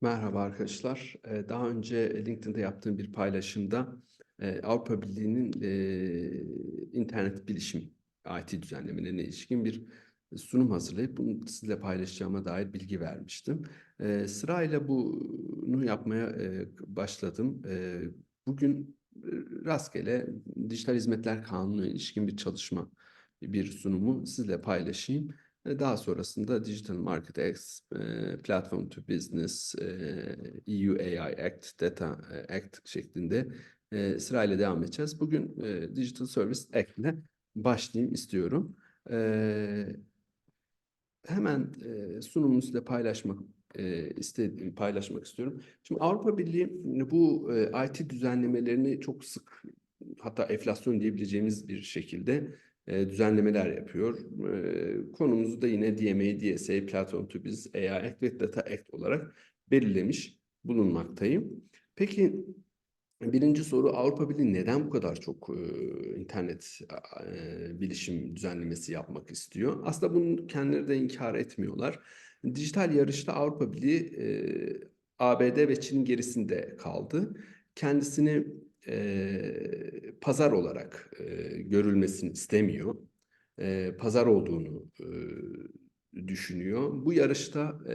Merhaba arkadaşlar. Eee, Daha önce LinkedIn'de yaptığım bir paylaşımda eee, Avrupa Birliği'nin eee, internet bilişim IT düzenlemelerine ilişkin bir sunum hazırlayıp bunu sizinle paylaşacağıma dair bilgi vermiştim. Eee, sırayla bunu yapmaya başladım. Bugün e, rastgele Dijital Hizmetler Kanunu'na ilişkin bir çalışma, bir sunumu sizle paylaşayım. E, Daha sonrasında Digital Market Act, e, Platform to Business, e, EU AI Act, Data e, Act şeklinde e, sırayla devam edeceğiz. Bugün e, Digital Service Act ile başlayayım istiyorum. E, hemen e, sunumumu size paylaşmak e, istediğim paylaşmak istiyorum. Şimdi Avrupa Birliği bu e, IT düzenlemelerini çok sık hatta enflasyon diyebileceğimiz bir şekilde e, düzenlemeler yapıyor. E, konumuzu da yine DMA, DSA, Platform to Business, AI Act Data Act olarak belirlemiş bulunmaktayım. Peki birinci soru Avrupa Birliği neden bu kadar çok e, internet e, bilişim düzenlemesi yapmak istiyor? Aslında bunu kendileri de inkar etmiyorlar. Dijital yarışta Avrupa Birliği e, ABD ve Çin'in gerisinde kaldı. Kendisini e, pazar olarak e, görülmesini istemiyor. E, pazar olduğunu e, düşünüyor. Bu yarışta e,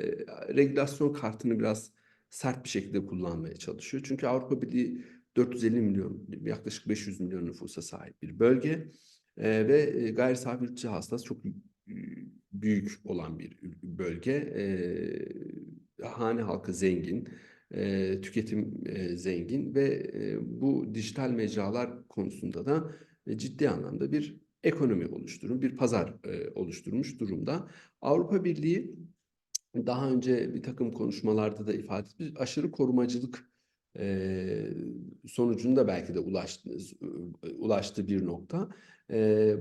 regülasyon kartını biraz sert bir şekilde kullanmaya çalışıyor. Çünkü Avrupa Birliği 450 milyon, yaklaşık 500 milyon nüfusa sahip bir bölge e, ve gayri yurt içi hastası çok büyük olan bir bölge. E, hane halkı zengin, e, tüketim e, zengin ve e, bu dijital mecralar konusunda da e, ciddi anlamda bir ekonomi oluşturmuş, bir pazar e, oluşturmuş durumda. Avrupa Birliği daha önce bir takım konuşmalarda da ifade etmiş aşırı korumacılık e, sonucunda belki de ulaştı, ulaştığı bir nokta. E,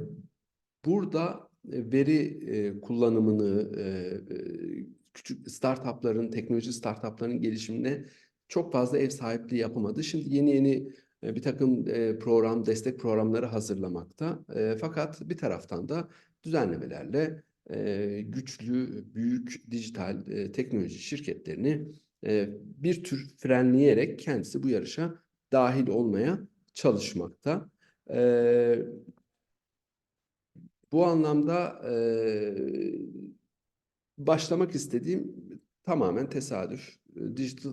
burada veri e, kullanımını e, e, küçük startupların, teknoloji startupların gelişimine çok fazla ev sahipliği yapamadı. Şimdi yeni yeni e, bir takım e, program, destek programları hazırlamakta. E, fakat bir taraftan da düzenlemelerle güçlü, büyük dijital teknoloji şirketlerini bir tür frenleyerek kendisi bu yarışa dahil olmaya çalışmakta. Bu anlamda başlamak istediğim tamamen tesadüf. Dijital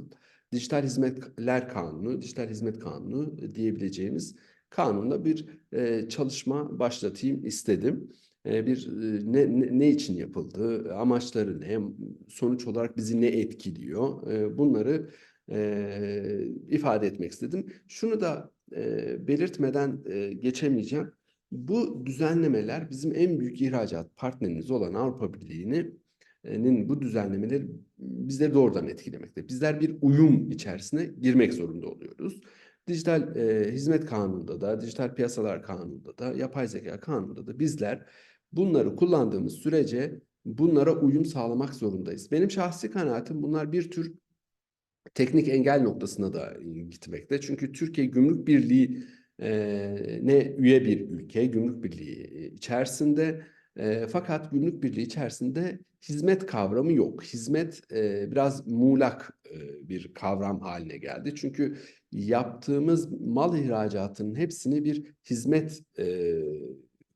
Dijital Hizmetler Kanunu, Dijital Hizmet Kanunu diyebileceğimiz kanunda bir e, çalışma başlatayım istedim. E, bir e, ne, ne, ne için yapıldı, amaçları ne, sonuç olarak bizi ne etkiliyor, e, bunları e, ifade etmek istedim. Şunu da e, belirtmeden e, geçemeyeceğim. Bu düzenlemeler bizim en büyük ihracat partnerimiz olan Avrupa Birliği'nin bu düzenlemeleri bizleri doğrudan etkilemekte. Bizler bir uyum içerisine girmek zorunda oluyoruz. Dijital e, hizmet kanununda da, dijital piyasalar kanununda da, yapay zeka kanununda da bizler bunları kullandığımız sürece bunlara uyum sağlamak zorundayız. Benim şahsi kanaatim bunlar bir tür teknik engel noktasına da gitmekte. Çünkü Türkiye Gümrük Birliği ne üye bir ülke, Gümrük Birliği içerisinde. E, fakat Gümrük Birliği içerisinde hizmet kavramı yok. Hizmet e, biraz muğlak e, bir kavram haline geldi. Çünkü yaptığımız mal ihracatının hepsini bir hizmet e,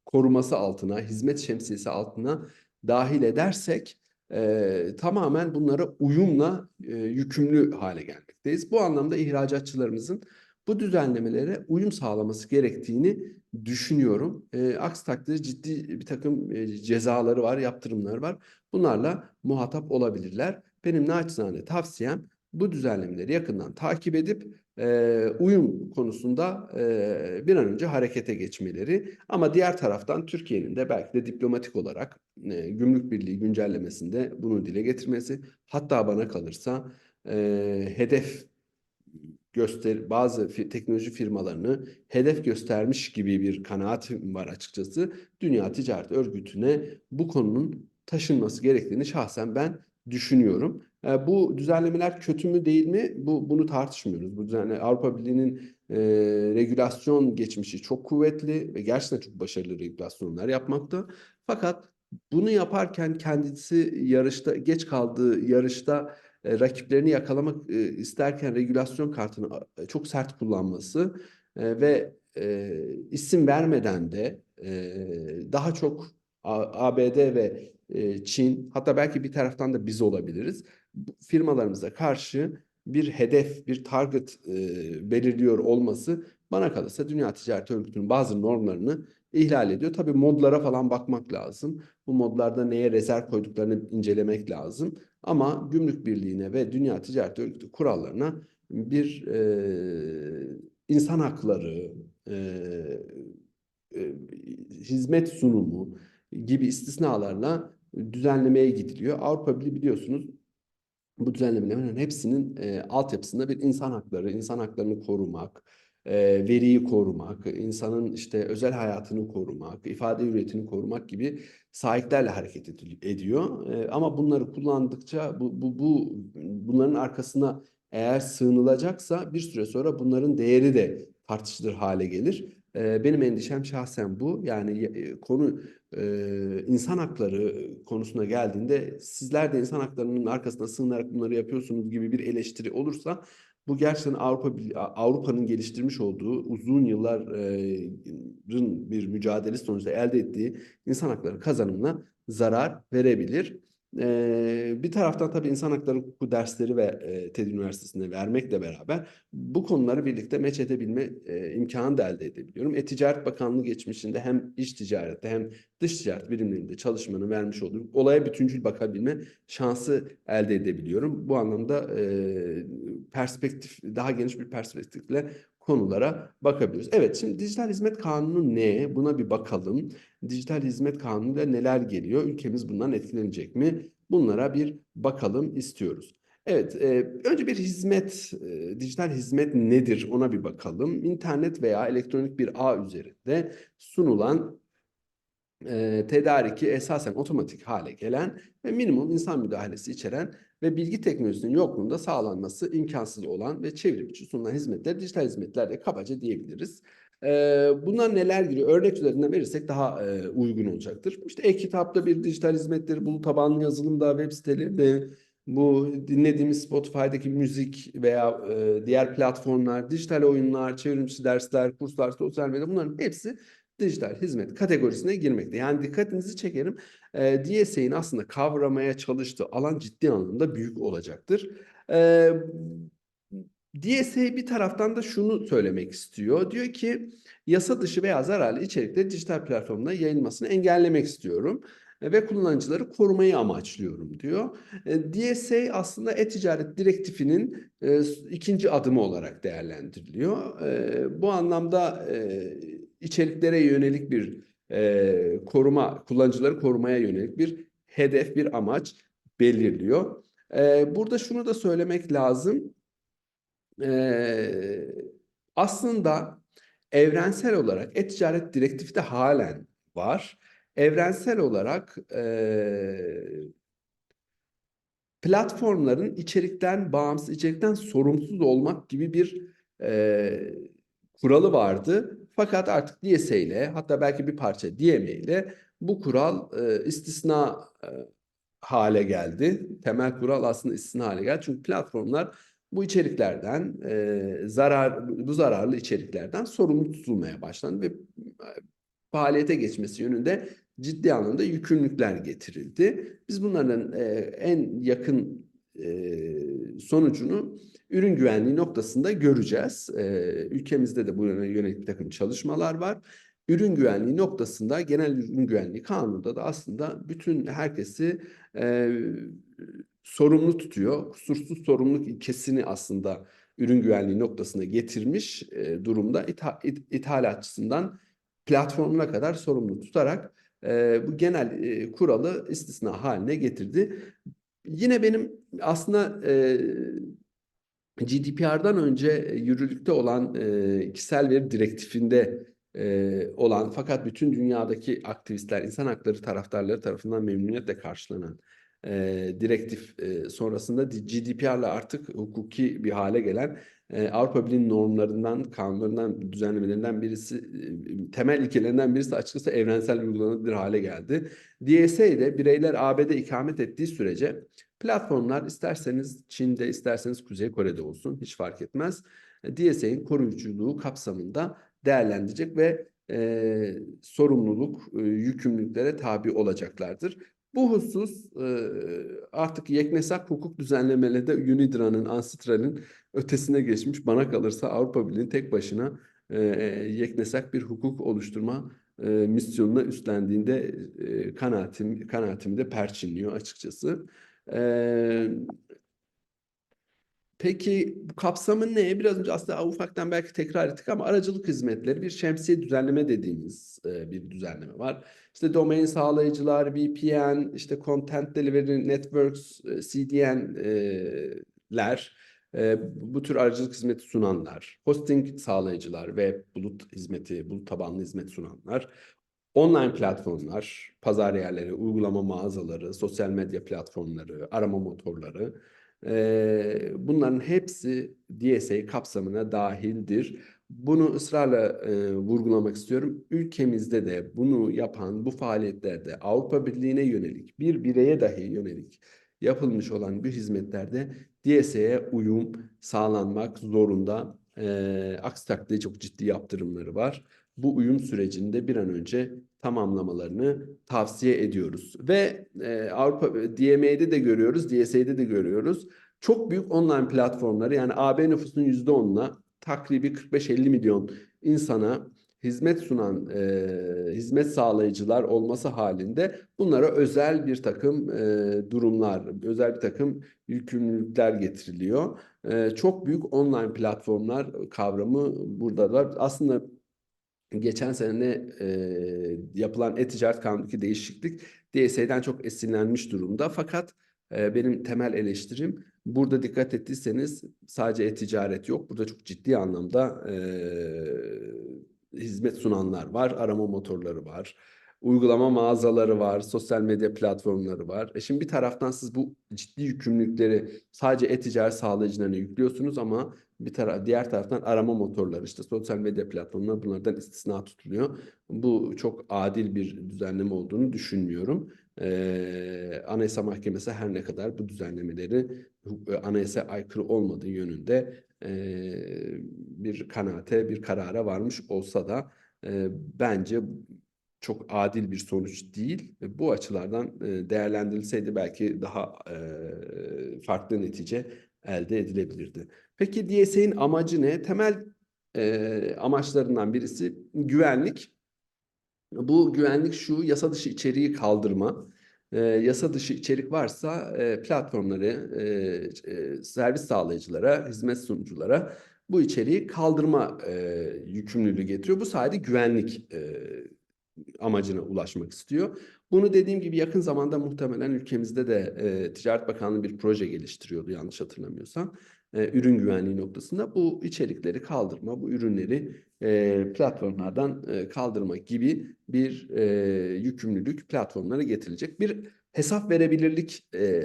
koruması altına, hizmet şemsiyesi altına dahil edersek e, tamamen bunlara uyumla e, yükümlü hale gelmekteyiz. Bu anlamda ihracatçılarımızın bu düzenlemelere uyum sağlaması gerektiğini düşünüyorum. E, aksi takdirde ciddi bir takım e, cezaları var, yaptırımları var. Bunlarla muhatap olabilirler. Benim naçizane tavsiyem bu düzenlemeleri yakından takip edip e, uyum konusunda e, bir an önce harekete geçmeleri. Ama diğer taraftan Türkiye'nin de belki de diplomatik olarak e, Gümrük Birliği güncellemesinde bunu dile getirmesi. Hatta bana kalırsa e, hedef göster bazı fi teknoloji firmalarını hedef göstermiş gibi bir kanaatim var açıkçası. Dünya Ticaret Örgütü'ne bu konunun taşınması gerektiğini şahsen ben düşünüyorum. E, bu düzenlemeler kötü mü değil mi? Bu bunu tartışmıyoruz. Bu düzenle Avrupa Birliği'nin e, regülasyon geçmişi çok kuvvetli ve gerçekten çok başarılı regülasyonlar yapmakta. Fakat bunu yaparken kendisi yarışta geç kaldığı yarışta e, rakiplerini yakalamak e, isterken regülasyon kartını e, çok sert kullanması ve isim vermeden de daha çok ABD ve Çin hatta belki bir taraftan da biz olabiliriz. Firmalarımıza karşı bir hedef, bir target belirliyor olması bana kalırsa Dünya Ticaret Örgütü'nün bazı normlarını ihlal ediyor. Tabii modlara falan bakmak lazım. Bu modlarda neye rezerv koyduklarını incelemek lazım. Ama Gümrük Birliği'ne ve Dünya Ticaret Örgütü kurallarına bir e, insan hakları, e, e, hizmet sunumu gibi istisnalarla düzenlemeye gidiliyor. Avrupa Birliği biliyorsunuz bu düzenlemelerin hepsinin e, altyapısında bir insan hakları, insan haklarını korumak, e, veriyi korumak, insanın işte özel hayatını korumak, ifade hürriyetini korumak gibi sahiplerle hareket ediyor. E, ama bunları kullandıkça bu, bu, bu bunların arkasına eğer sığınılacaksa bir süre sonra bunların değeri de tartışılır hale gelir. E, benim endişem şahsen bu. Yani konu insan hakları konusuna geldiğinde sizler de insan haklarının arkasına sığınarak bunları yapıyorsunuz gibi bir eleştiri olursa bu gerçekten Avrupa Avrupa'nın geliştirmiş olduğu uzun yılların bir mücadelesi sonucunda elde ettiği insan hakları kazanımına zarar verebilir. Ee, bir taraftan tabii insan hakları hukuku dersleri ve e, TED Üniversitesi'nde vermekle beraber bu konuları birlikte meç edebilme e, imkanı da elde edebiliyorum. E-Ticaret Bakanlığı geçmişinde hem iç ticarette hem dış ticaret birimlerinde çalışmanın vermiş olduğu olaya bütüncül bakabilme şansı elde edebiliyorum. Bu anlamda e, perspektif daha geniş bir perspektifle konulara bakabiliyoruz. Evet, şimdi dijital hizmet kanunu ne? Buna bir bakalım. Dijital hizmet kanunuyla neler geliyor? Ülkemiz bundan etkilenecek mi? Bunlara bir bakalım istiyoruz. Evet, e, önce bir hizmet, e, dijital hizmet nedir ona bir bakalım. İnternet veya elektronik bir ağ üzerinde sunulan e, tedariki esasen otomatik hale gelen ve minimum insan müdahalesi içeren ve bilgi teknolojisinin yokluğunda sağlanması imkansız olan ve çevrim içi sunulan hizmetler dijital hizmetler de kabaca diyebiliriz. E, bunlar neler giriyor? Örnek üzerinden verirsek daha e, uygun olacaktır. İşte e-kitapta bir dijital hizmetleri, bulut tabanlı yazılımda, web sitelerinde, bu dinlediğimiz Spotify'daki müzik veya e, diğer platformlar, dijital oyunlar, çevrimiçi dersler, kurslar, sosyal medya bunların hepsi dijital hizmet kategorisine girmekte. Yani dikkatinizi çekerim. E, DSA'nin aslında kavramaya çalıştığı alan ciddi anlamda büyük olacaktır. E, DSA bir taraftan da şunu söylemek istiyor. Diyor ki yasa dışı veya zararlı içerikleri dijital platformda yayılmasını engellemek istiyorum ve kullanıcıları korumayı amaçlıyorum diyor. DSA aslında e-ticaret direktifinin ikinci adımı olarak değerlendiriliyor. Bu anlamda içeriklere yönelik bir e, koruma, kullanıcıları korumaya yönelik bir hedef, bir amaç belirliyor. E, burada şunu da söylemek lazım. E, aslında evrensel olarak e-ticaret direktifi de halen var. Evrensel olarak e, platformların içerikten bağımsız, içerikten sorumsuz olmak gibi bir e, kuralı vardı. Fakat artık DSA ile hatta belki bir parça DMA ile bu kural e, istisna e, hale geldi. Temel kural aslında istisna hale geldi. Çünkü platformlar bu içeriklerden e, zarar bu zararlı içeriklerden sorumlu tutulmaya başlandı ve e, faaliyete geçmesi yönünde ciddi anlamda yükümlülükler getirildi. Biz bunların e, en yakın e, sonucunu ürün güvenliği noktasında göreceğiz. E, ülkemizde de bu yöne yönelik bir takım çalışmalar var. Ürün güvenliği noktasında genel ürün güvenliği kanununda da aslında bütün herkesi e, sorumlu tutuyor. Kusursuz sorumluluk ilkesini aslında ürün güvenliği noktasına getirmiş e, durumda itha, it, ithalatçısından platformuna kadar sorumlu tutarak e, bu genel e, kuralı istisna haline getirdi. Yine benim aslında e, GDPR'dan önce yürürlükte olan e, kişisel veri direktifinde e, olan fakat bütün dünyadaki aktivistler, insan hakları taraftarları tarafından memnuniyetle karşılanan e, direktif e, sonrasında GDPR'la artık hukuki bir hale gelen e, Avrupa Birliği normlarından, kanunlarından, düzenlemelerinden birisi, e, temel ilkelerinden birisi açıkçası evrensel uygulanabilir hale geldi. DSA de bireyler AB'de ikamet ettiği sürece Platformlar isterseniz Çin'de isterseniz Kuzey Kore'de olsun hiç fark etmez. DSA'nin koruyuculuğu kapsamında değerlendirecek ve e, sorumluluk, e, yükümlülüklere tabi olacaklardır. Bu husus e, artık yeknesak hukuk düzenlemelerinde UNIDROIT'ın, Ansitral'in ötesine geçmiş. Bana kalırsa Avrupa Birliği tek başına e, yeknesak bir hukuk oluşturma e, misyonuna üstlendiğinde e, kanaatim, kanaatimi de perçinliyor açıkçası. E, Peki bu kapsamı ne? Biraz önce aslında ufaktan belki tekrar ettik ama aracılık hizmetleri bir şemsiye düzenleme dediğimiz e, bir düzenleme var. İşte domain sağlayıcılar, VPN, işte Content Delivery Networks, e, CDN'ler, e, bu tür aracılık hizmeti sunanlar, hosting sağlayıcılar ve bulut hizmeti, bulut tabanlı hizmet sunanlar, online platformlar, pazar yerleri, uygulama mağazaları, sosyal medya platformları, arama motorları, ee, bunların hepsi DSA kapsamına dahildir. Bunu ısrarla e, vurgulamak istiyorum. Ülkemizde de bunu yapan bu faaliyetlerde Avrupa Birliği'ne yönelik bir bireye dahi yönelik yapılmış olan bir hizmetlerde DSA'ya uyum sağlanmak zorunda. E, aksi takdirde çok ciddi yaptırımları var. Bu uyum sürecinde bir an önce tamamlamalarını tavsiye ediyoruz. Ve e, Avrupa DMA'de de görüyoruz, DSA'de de görüyoruz. Çok büyük online platformları yani AB nüfusunun %10'una takribi 45-50 milyon insana hizmet sunan e, hizmet sağlayıcılar olması halinde bunlara özel bir takım e, durumlar, özel bir takım yükümlülükler getiriliyor. E, çok büyük online platformlar kavramı burada var. Aslında geçen sene e, yapılan e-ticaret kanunundaki değişiklik DSA'den çok esinlenmiş durumda. Fakat e, benim temel eleştirim burada dikkat ettiyseniz sadece e-ticaret yok. Burada çok ciddi anlamda e, hizmet sunanlar var, arama motorları var uygulama mağazaları var, sosyal medya platformları var. E şimdi bir taraftan siz bu ciddi yükümlülükleri sadece e-ticaret sağlayıcılarına yüklüyorsunuz ama bir taraf diğer taraftan arama motorları işte sosyal medya platformları bunlardan istisna tutuluyor. Bu çok adil bir düzenleme olduğunu düşünmüyorum. Ee, Anayasa Mahkemesi her ne kadar bu düzenlemeleri e, anayasa aykırı olmadığı yönünde e, bir kanaate, bir karara varmış olsa da e, bence çok adil bir sonuç değil. Bu açılardan e, değerlendirilseydi belki daha e, farklı netice elde edilebilirdi. Peki DSA'nin amacı ne? Temel e, amaçlarından birisi güvenlik. Bu güvenlik şu yasa dışı içeriği kaldırma. yasa dışı içerik varsa platformları, servis sağlayıcılara, hizmet sunuculara bu içeriği kaldırma yükümlülüğü getiriyor. Bu sadece güvenlik amacına ulaşmak istiyor. Bunu dediğim gibi yakın zamanda muhtemelen ülkemizde de e, Ticaret Bakanlığı bir proje geliştiriyordu yanlış hatırlamıyorsam. E, ürün güvenliği noktasında bu içerikleri kaldırma, bu ürünleri e, platformlardan e, kaldırma gibi bir e, yükümlülük platformlara getirilecek. Bir hesap verebilirlik e,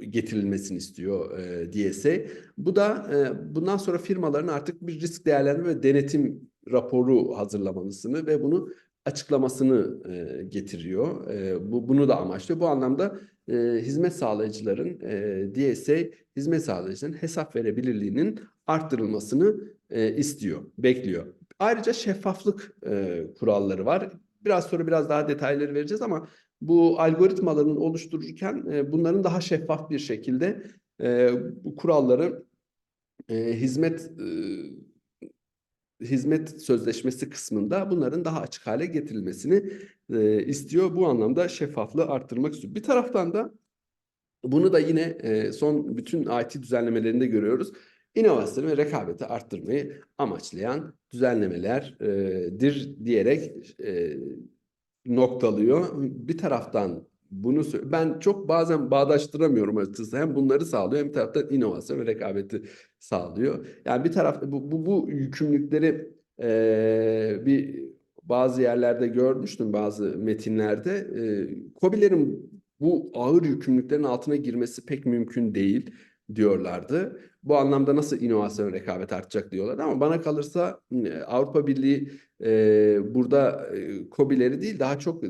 getirilmesini istiyor e, DSA. Bu da e, bundan sonra firmaların artık bir risk değerlendirme ve denetim raporu hazırlamasını ve bunu açıklamasını e, getiriyor. E, bu bunu da amaçlıyor. Bu anlamda e, hizmet sağlayıcıların e, DSA hizmet sağlayıcıların hesap verebilirliğinin arttırılmasını e, istiyor, bekliyor. Ayrıca şeffaflık e, kuralları var. Biraz sonra biraz daha detayları vereceğiz ama bu algoritmaların oluştururken e, bunların daha şeffaf bir şekilde e, bu kuralları e, hizmet e, hizmet sözleşmesi kısmında bunların daha açık hale getirilmesini e, istiyor. Bu anlamda şeffaflığı arttırmak istiyor. Bir taraftan da bunu da yine e, son bütün IT düzenlemelerinde görüyoruz. İnovasyonu ve rekabeti arttırmayı amaçlayan düzenlemelerdir diyerek e, noktalıyor. Bir taraftan bunu ben çok bazen bağdaştıramıyorum açıkçası. Hem bunları sağlıyor hem taraftan inovasyon ve rekabeti sağlıyor. Yani bir taraf bu bu, bu yükümlülükleri e, bir bazı yerlerde görmüştüm bazı metinlerde. E, COBİ'lerin bu ağır yükümlülüklerin altına girmesi pek mümkün değil diyorlardı. Bu anlamda nasıl inovasyon rekabet artacak diyorlar ama bana kalırsa Avrupa Birliği e, burada e, COBİ'leri değil daha çok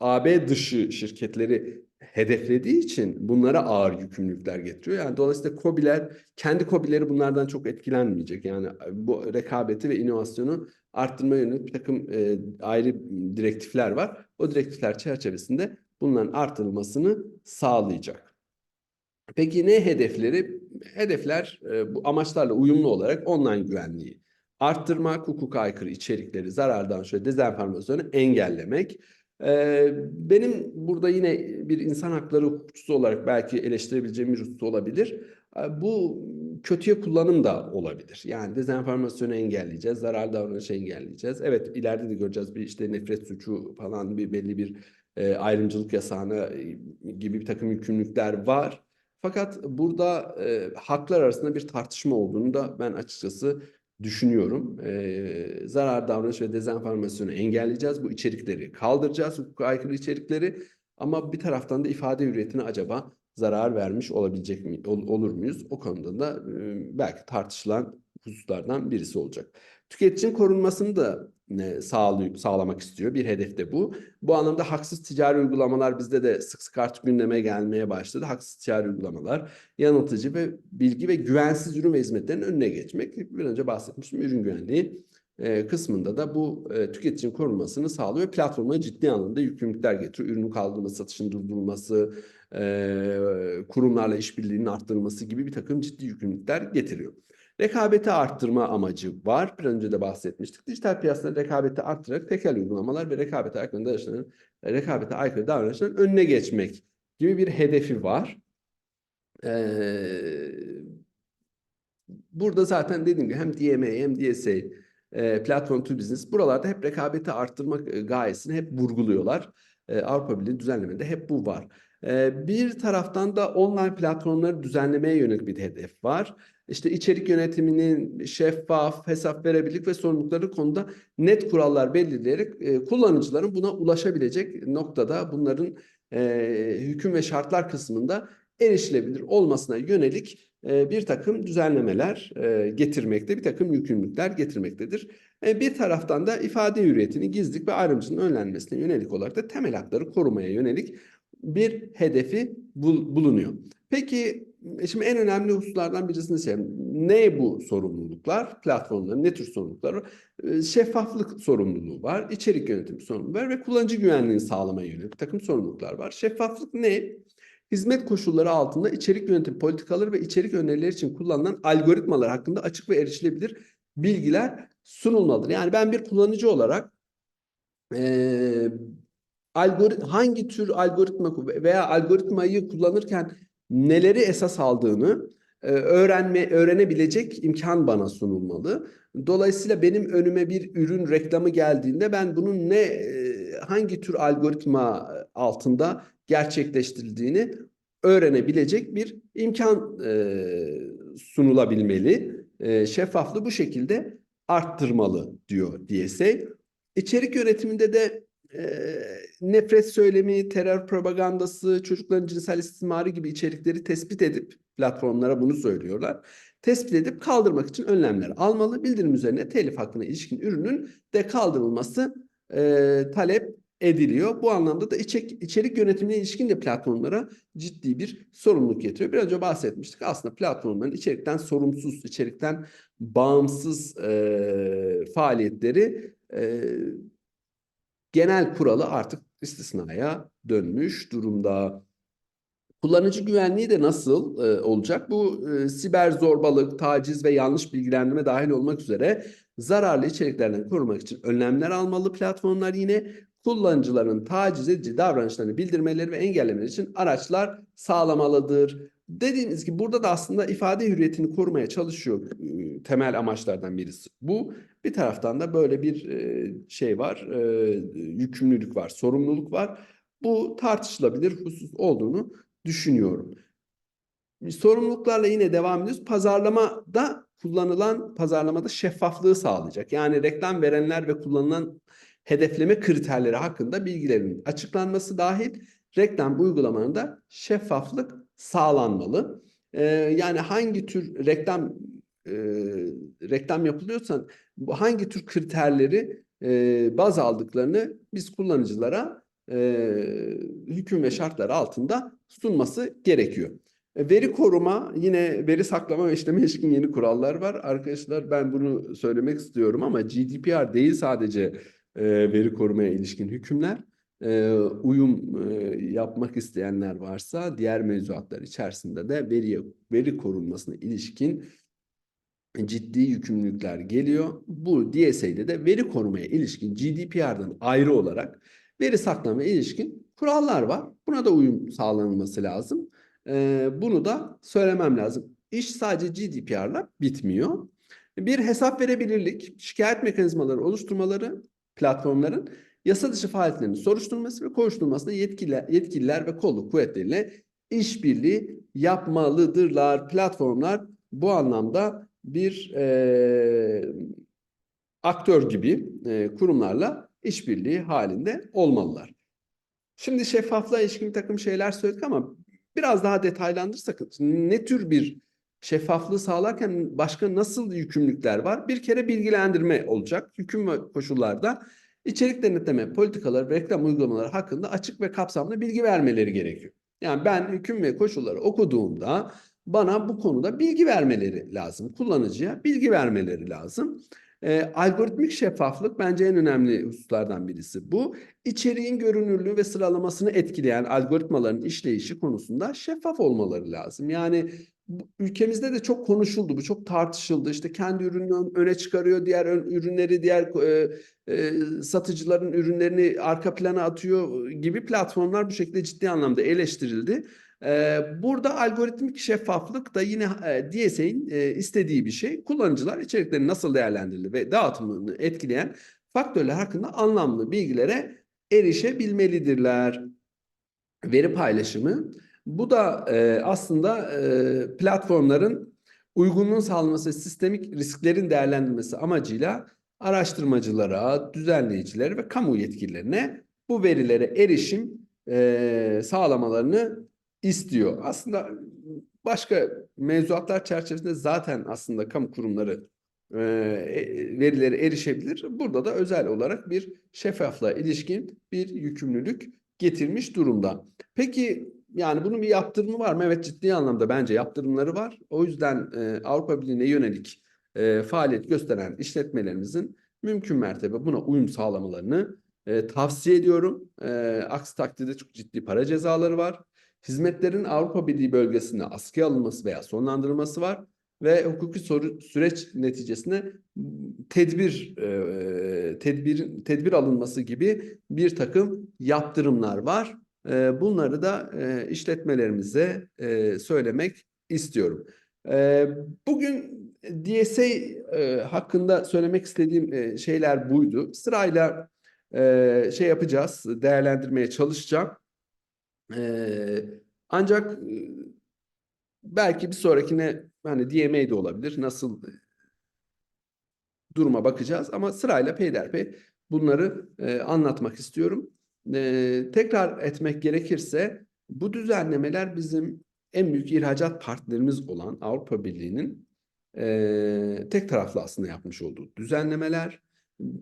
AB dışı şirketleri hedeflediği için bunlara ağır yükümlülükler getiriyor. Yani dolayısıyla KOBİ'ler kendi KOBİ'leri bunlardan çok etkilenmeyecek. Yani bu rekabeti ve inovasyonu arttırma yönelik bir takım e, ayrı direktifler var. O direktifler çerçevesinde bunların artırılmasını sağlayacak. Peki ne hedefleri? Hedefler e, bu amaçlarla uyumlu olarak online güvenliği arttırmak, hukuka aykırı içerikleri, zarardan şöyle dezenformasyonu engellemek. Benim burada yine bir insan hakları hukukçusu olarak belki eleştirebileceğim bir husus olabilir. Bu kötüye kullanım da olabilir. Yani dezenformasyonu engelleyeceğiz, zarar davranışı engelleyeceğiz. Evet ileride de göreceğiz bir işte nefret suçu falan bir belli bir ayrımcılık yasağına gibi bir takım yükümlülükler var. Fakat burada e, haklar arasında bir tartışma olduğunu da ben açıkçası düşünüyorum. Ee, zarar davranış ve dezenformasyonu engelleyeceğiz. Bu içerikleri kaldıracağız, hukuka aykırı içerikleri. Ama bir taraftan da ifade hürriyetine acaba zarar vermiş olabilecek mi, ol- olur muyuz? O konuda da e, belki tartışılan hususlardan birisi olacak. Tüketicinin korunmasını da e, sağlamak istiyor. Bir hedef de bu. Bu anlamda haksız ticari uygulamalar bizde de sık sık artık gündeme gelmeye başladı. Haksız ticari uygulamalar, yanıltıcı ve bilgi ve güvensiz ürün ve hizmetlerin önüne geçmek. Bir önce bahsetmiştim ürün güvenliği e, kısmında da bu e, tüketicinin korunmasını sağlıyor. Platformlara ciddi anlamda yükümlülükler getiriyor. Ürünün kaldırılması, satışın durdurulması, kurumlarla işbirliğinin arttırılması gibi bir takım ciddi yükümlülükler getiriyor. Rekabeti arttırma amacı var. Bir önce de bahsetmiştik. Dijital piyasada rekabeti arttırarak tekel uygulamalar ve rekabete aykırı davranışların, rekabete aykırı davranışların önüne geçmek gibi bir hedefi var. Ee, burada zaten dediğim gibi hem DMA hem DSA, e, Platform to Business buralarda hep rekabeti arttırmak e, gayesini hep vurguluyorlar. E, Avrupa Birliği düzenlemede hep bu var. E, bir taraftan da online platformları düzenlemeye yönelik bir hedef var. İşte içerik yönetiminin şeffaf, hesap verebilirlik ve sorumlulukları konuda net kurallar belirleyerek e, kullanıcıların buna ulaşabilecek noktada bunların e, hüküm ve şartlar kısmında erişilebilir olmasına yönelik e, bir takım düzenlemeler e, getirmekte, bir takım yükümlülükler getirmektedir. E, bir taraftan da ifade hürriyetini, gizlilik ve ayrımcılığın önlenmesine yönelik olarak da temel hakları korumaya yönelik bir hedefi bul- bulunuyor. Peki şimdi en önemli hususlardan birisini söyleyeyim. Ne bu sorumluluklar? Platformların ne tür sorumluluklar var? E, Şeffaflık sorumluluğu var, içerik yönetimi sorumluluğu var ve kullanıcı güvenliğini sağlamaya yönelik takım sorumluluklar var. Şeffaflık ne? Hizmet koşulları altında içerik yönetim politikaları ve içerik önerileri için kullanılan algoritmalar hakkında açık ve erişilebilir bilgiler sunulmalıdır. Yani ben bir kullanıcı olarak eee algorit hangi tür algoritma veya algoritmayı kullanırken neleri esas aldığını e, öğrenme öğrenebilecek imkan bana sunulmalı. Dolayısıyla benim önüme bir ürün reklamı geldiğinde ben bunun ne e, hangi tür algoritma altında gerçekleştirildiğini öğrenebilecek bir imkan e, sunulabilmeli. E, şeffaflığı bu şekilde arttırmalı diyor DSA. İçerik yönetiminde de e, nefret söylemi, terör propagandası, çocukların cinsel istismarı gibi içerikleri tespit edip platformlara bunu söylüyorlar. Tespit edip kaldırmak için önlemler almalı. Bildirim üzerine telif hakkına ilişkin ürünün de kaldırılması e, talep ediliyor. Bu anlamda da içerik, içerik yönetimine ilişkin de platformlara ciddi bir sorumluluk getiriyor. Biraz önce bahsetmiştik. Aslında platformların içerikten sorumsuz, içerikten bağımsız e, faaliyetleri e, genel kuralı artık istisnaya dönmüş durumda. Kullanıcı güvenliği de nasıl e, olacak? Bu e, siber zorbalık, taciz ve yanlış bilgilendirme dahil olmak üzere zararlı içeriklerden korumak için önlemler almalı platformlar yine kullanıcıların taciz edici davranışlarını bildirmeleri ve engellemeleri için araçlar sağlamalıdır. Dediğimiz gibi burada da aslında ifade hürriyetini korumaya çalışıyor e, temel amaçlardan birisi. Bu bir taraftan da böyle bir şey var, yükümlülük var, sorumluluk var. Bu tartışılabilir husus olduğunu düşünüyorum. Sorumluluklarla yine devam ediyoruz. Pazarlamada kullanılan pazarlamada şeffaflığı sağlayacak. Yani reklam verenler ve kullanılan hedefleme kriterleri hakkında bilgilerin açıklanması dahil reklam uygulamalarında şeffaflık sağlanmalı. Ee, yani hangi tür reklam e, reklam yapılıyorsa hangi tür kriterleri e, baz aldıklarını biz kullanıcılara e, hüküm ve şartlar altında sunması gerekiyor. Veri koruma yine veri saklama ve işleme ilişkin yeni kurallar var. Arkadaşlar ben bunu söylemek istiyorum ama GDPR değil sadece e, veri korumaya ilişkin hükümler. E, uyum e, yapmak isteyenler varsa diğer mevzuatlar içerisinde de veri veri korunmasına ilişkin ciddi yükümlülükler geliyor. Bu DSA'de de veri korumaya ilişkin GDPR'dan ayrı olarak veri saklamaya ilişkin kurallar var. Buna da uyum sağlanması lazım. Ee, bunu da söylemem lazım. İş sadece GDPR'la bitmiyor. Bir hesap verebilirlik, şikayet mekanizmaları oluşturmaları platformların yasa dışı faaliyetlerinin soruşturulması ve koşturulmasında yetkililer, yetkililer ve kolluk kuvvetleriyle işbirliği yapmalıdırlar. Platformlar bu anlamda bir e, aktör gibi e, kurumlarla işbirliği halinde olmalılar. Şimdi şeffaflığa ilişkin bir takım şeyler söyledik ama biraz daha detaylandırsak ne tür bir şeffaflığı sağlarken başka nasıl yükümlülükler var? Bir kere bilgilendirme olacak. Hüküm ve koşullarda içerik denetleme politikaları ve reklam uygulamaları hakkında açık ve kapsamlı bilgi vermeleri gerekiyor. Yani ben hüküm ve koşulları okuduğumda bana bu konuda bilgi vermeleri lazım. Kullanıcıya bilgi vermeleri lazım. E, algoritmik şeffaflık bence en önemli hususlardan birisi bu. İçeriğin görünürlüğü ve sıralamasını etkileyen algoritmaların işleyişi konusunda şeffaf olmaları lazım. Yani ülkemizde de çok konuşuldu, bu çok tartışıldı. İşte kendi ürününü öne çıkarıyor, diğer ürünleri, diğer e, e, satıcıların ürünlerini arka plana atıyor gibi platformlar bu şekilde ciddi anlamda eleştirildi. Ee, burada algoritmik şeffaflık da yine e, DSA'nin e, istediği bir şey. Kullanıcılar içeriklerin nasıl değerlendirildiği ve dağıtımını etkileyen faktörler hakkında anlamlı bilgilere erişebilmelidirler. Veri paylaşımı. Bu da e, aslında platformların uygunluğun sağlanması, sistemik risklerin değerlendirilmesi amacıyla araştırmacılara, düzenleyicilere ve kamu yetkililerine bu verilere erişim sağlamalarını istiyor. Aslında başka mevzuatlar çerçevesinde zaten aslında kamu kurumları e, verilere erişebilir. Burada da özel olarak bir şeffaflığa ilişkin bir yükümlülük getirmiş durumda. Peki yani bunun bir yaptırımı var mı? Evet ciddi anlamda bence yaptırımları var. O yüzden e, Avrupa Birliği'ne yönelik e, faaliyet gösteren işletmelerimizin mümkün mertebe buna uyum sağlamalarını e, tavsiye ediyorum. E, aksi takdirde çok ciddi para cezaları var hizmetlerin Avrupa Birliği bölgesine askıya alınması veya sonlandırılması var ve hukuki soru, süreç neticesinde tedbir e, tedbir tedbir alınması gibi bir takım yaptırımlar var. Bunları da işletmelerimize söylemek istiyorum. Bugün DSA hakkında söylemek istediğim şeyler buydu. Sırayla şey yapacağız, değerlendirmeye çalışacağım. Ancak belki bir sonrakine hani DMA de olabilir. Nasıl duruma bakacağız ama sırayla peyderpey bunları anlatmak istiyorum. E, tekrar etmek gerekirse bu düzenlemeler bizim en büyük ihracat partnerimiz olan Avrupa Birliği'nin e, tek taraflı aslında yapmış olduğu düzenlemeler.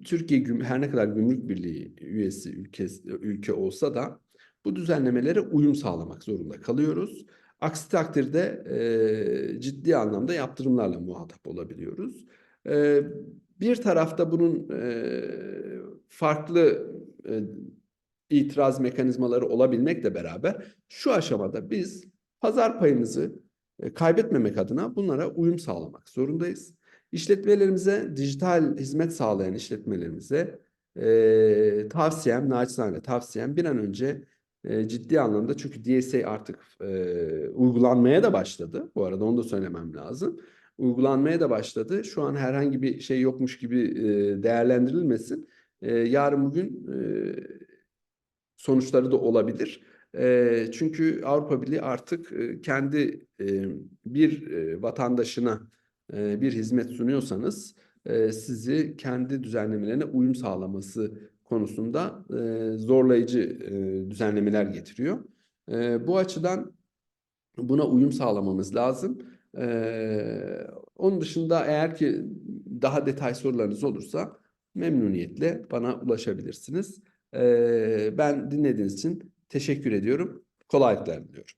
Türkiye her ne kadar gümrük birliği üyesi ülke, ülke olsa da bu düzenlemelere uyum sağlamak zorunda kalıyoruz. Aksi takdirde e, ciddi anlamda yaptırımlarla muhatap olabiliyoruz. E, bir tarafta bunun e, farklı e, itiraz mekanizmaları olabilmekle beraber şu aşamada biz pazar payımızı e, kaybetmemek adına bunlara uyum sağlamak zorundayız. İşletmelerimize, dijital hizmet sağlayan işletmelerimize e, tavsiyem, naçizane tavsiyem bir an önce e, ciddi anlamda çünkü DSA artık e, uygulanmaya da başladı. Bu arada onu da söylemem lazım. Uygulanmaya da başladı. Şu an herhangi bir şey yokmuş gibi e, değerlendirilmesin. E, yarın bugün e, sonuçları da olabilir. E, çünkü Avrupa Birliği artık kendi e, bir e, vatandaşına e, bir hizmet sunuyorsanız e, sizi kendi düzenlemelerine uyum sağlaması konusunda e, zorlayıcı e, düzenlemeler getiriyor. E, bu açıdan buna uyum sağlamamız lazım. E, onun dışında eğer ki daha detay sorularınız olursa memnuniyetle bana ulaşabilirsiniz. E, ben dinlediğiniz için teşekkür ediyorum. Kolaylıklar diliyorum.